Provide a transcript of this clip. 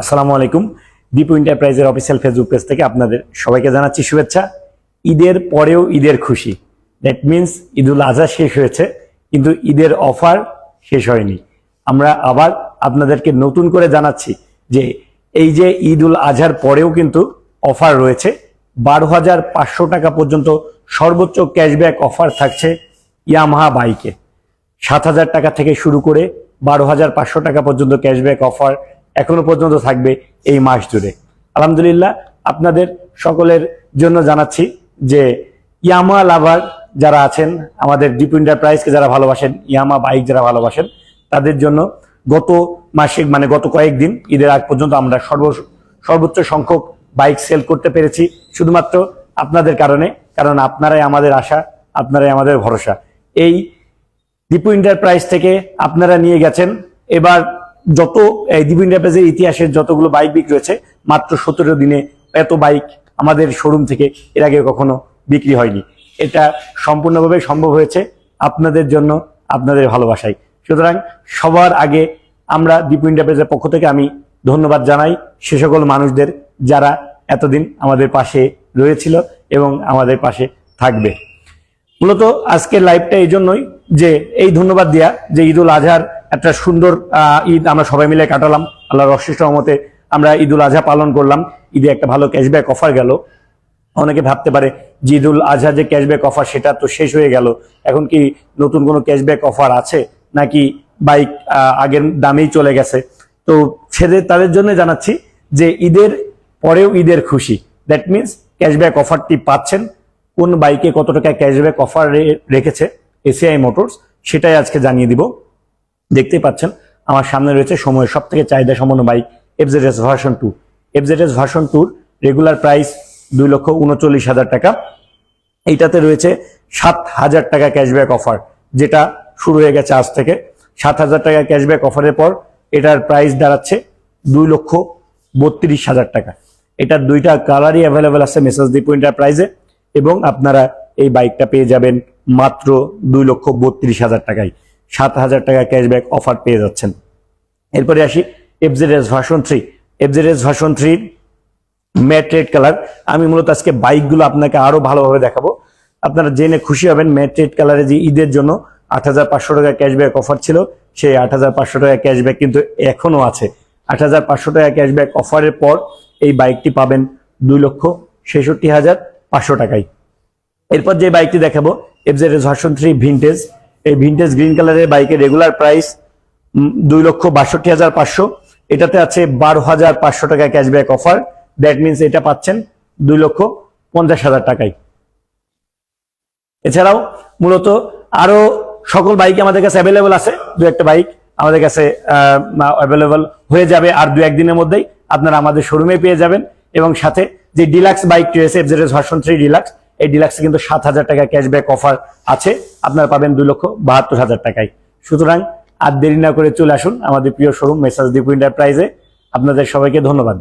আসসালামু আলাইকুম। দীপু এন্টারপ্রাইজের অফিসিয়াল ফেসবুক পেজ থেকে আপনাদের সবাইকে জানাচ্ছি শুভেচ্ছা। ঈদের পরেও ঈদের খুশি। দ্যাট মিন্স ঈদুল আজহা শেষ হয়েছে, কিন্তু ঈদের অফার শেষ হয়নি। আমরা আবার আপনাদেরকে নতুন করে জানাচ্ছি যে এই যে ঈদুল আজহার পরেও কিন্তু অফার রয়েছে, বারো হাজার পাঁচশো টাকা পর্যন্ত সর্বোচ্চ ক্যাশব্যাক অফার থাকছে ইয়ামাহা বাইকে। সাত হাজার টাকা থেকে শুরু করে বারো হাজার পাঁচশো টাকা পর্যন্ত ক্যাশব্যাক অফার এখনও পর্যন্ত থাকবে এই মাস জুড়ে। আলহামদুলিল্লাহ, আপনাদের সকলের জন্য জানাচ্ছি যে ইয়ামা লাভার যারা আছেন, আমাদের ডিপ এন্টারপ্রাইজকে যারা ভালোবাসেন, ইয়ামা বাইক যারা ভালোবাসেন, তাদের জন্য গত মাসে মানে গত কয়েকদিন, ঈদের আগ পর্যন্ত আমরা সর্ব, সর্বোচ্চ সংখ্যক বাইক সেল করতে পেরেছি, শুধুমাত্র আপনাদের কারণে, কারণ আপনারাই আমাদের আশা, আপনারাই আমাদের ভরসা। এই দীপু এন্টারপ্রাইজ থেকে আপনারা নিয়ে গেছেন। এবার যত দীপু এন্টারপ্রাইজের ইতিহাসের যতগুলো বাইক বিক্রি হয়েছে, মাত্র সতেরো দিনে এত বাইক আমাদের শোরুম থেকে এর আগে কখনো বিক্রি হয়নি। এটা সম্পূর্ণভাবে সম্ভব হয়েছে আপনাদের জন্য, আপনাদের ভালোবাসায়। সুতরাং সবার আগে আমরা দীপু এন্টারপ্রাইজের পক্ষ থেকে আমি ধন্যবাদ জানাই সে সকল মানুষদের যারা এতদিন আমাদের পাশে রয়েছিল এবং আমাদের পাশে থাকবে। মূলত আজকের লাইভটা এই জন্যই যে এই ধন্যবাদ দেয়া যে ঈদুল আজহার একটা সুন্দর ঈদ আমরা সবাই মিলে কাটালাম। আল্লাহর অশেষ রহমতে আমরা ঈদুল আজহা পালন করলাম। ঈদে একটা ভালো ক্যাশব্যাক অফার গেল। অনেকে ভাবতে পারে যে ঈদুল আজহা যে ক্যাশব্যাক অফার সেটা তো শেষ হয়ে গেল। এখন কি নতুন কোনো ক্যাশব্যাক অফার আছে? নাকি বাইক আগের দামেই চলে গেছে? তো সেদের তাদের জন্য জানাচ্ছি যে ঈদের পরেও ঈদের খুশি। দ্যাট মিনস ক্যাশব্যাক অফারটি পাচ্ছেন। কোন বাইকে কত টাকা ক্যাশব্যাক অফার রেখেছে? এসিআই মোটরস সেটাই আজকে জানিয়ে দিব। দেখতেই পাচ্ছেন। আমার সামনে রয়েছে সময়ের সব থেকে চাহিদা সম্পন্ন bike FZS version two FZS version টুর রেগুলার প্রাইস দুই লক্ষ উনচল্লিশ হাজার টাকা। এইটাতে রয়েছে সাত হাজার টাকা ক্যাশব্যাক অফার যেটা শুরু হয়ে গেছে আজ থেকে। সাত হাজার টাকা ক্যাশব্যাক অফারের পর এটার প্রাইস দাঁড়াচ্ছে দুই লক্ষ বত্রিশ হাজার টাকা। এটার দুইটা কালারই অ্যাভেলেবেল আছে মেসেজ দীপু এন্টারপ্রাইজে এবং আপনারা এই বাইকটা পেয়ে যাবেন মাত্র দুই লক্ষ বত্রিশ হাজার টাকায়। সাত হাজার টাকা ক্যাশব্যাক অফার পেয়ে যাচ্ছেন। এরপরে আসি FZS version three FZS version three matte red colour আমি মূলত আজকে বাইকগুলো আপনাকে আরও ভালোভাবে দেখাবো। আপনারা জেনে খুশি হবেন ম্যাট রেড কালারে যে ঈদের জন্য আট হাজার পাঁচশো টাকা ক্যাশব্যাক অফার ছিল, সেই আট হাজার পাঁচশো টাকা ক্যাশব্যাক কিন্তু এখনও আছে। আট হাজার পাঁচশো টাকা ক্যাশব্যাক অফারের পর এই বাইকটি পাবেন দুই লক্ষ ছেষট্টি হাজার পাঁচশো টাকায়। এরপর যে বাইকটি দেখাবো এফজেড ভার্সন থ্রি ভিনটেজ এই ভিনটেজ গ্রিন কালারের বাইকের রেগুলার প্রাইস দুই লক্ষ বাষট্টি হাজার পাঁচশো। এটাতে আছে বারো হাজার পাঁচশো টাকা ক্যাশব্যাক অফার দ্যাট মিনস এটা পাচ্ছেন দুই লক্ষ পঞ্চাশ হাজার টাকায়। এছাড়াও মূলত আরও সকল বাইক আমাদের কাছে অ্যাভেলেবল আছে। দু একটা বাইক আমাদের কাছে অ্যাভেলেবল হয়ে যাবে আর দু একদিনের মধ্যেই আপনারা আমাদের শোরুমে পেয়ে যাবেন। এবং সাথে যে ডিলাক্স বাইকটি রয়েছে এফজেডএস ভার্সন থ্রি ডিলাক্স এই ডিলাক্সে কিন্তু সাত হাজার টাকা ক্যাশব্যাক অফার আছে। আপনারা পাবেন দুই লক্ষ বাহাত্তর হাজার টাকায়। সুতরাং আর দেরি না করে চলে আসুন আমাদের প্রিয় শোরুম মেসাজ দীপু এন্টারপ্রাইজে আপনাদের সবাইকে ধন্যবাদ।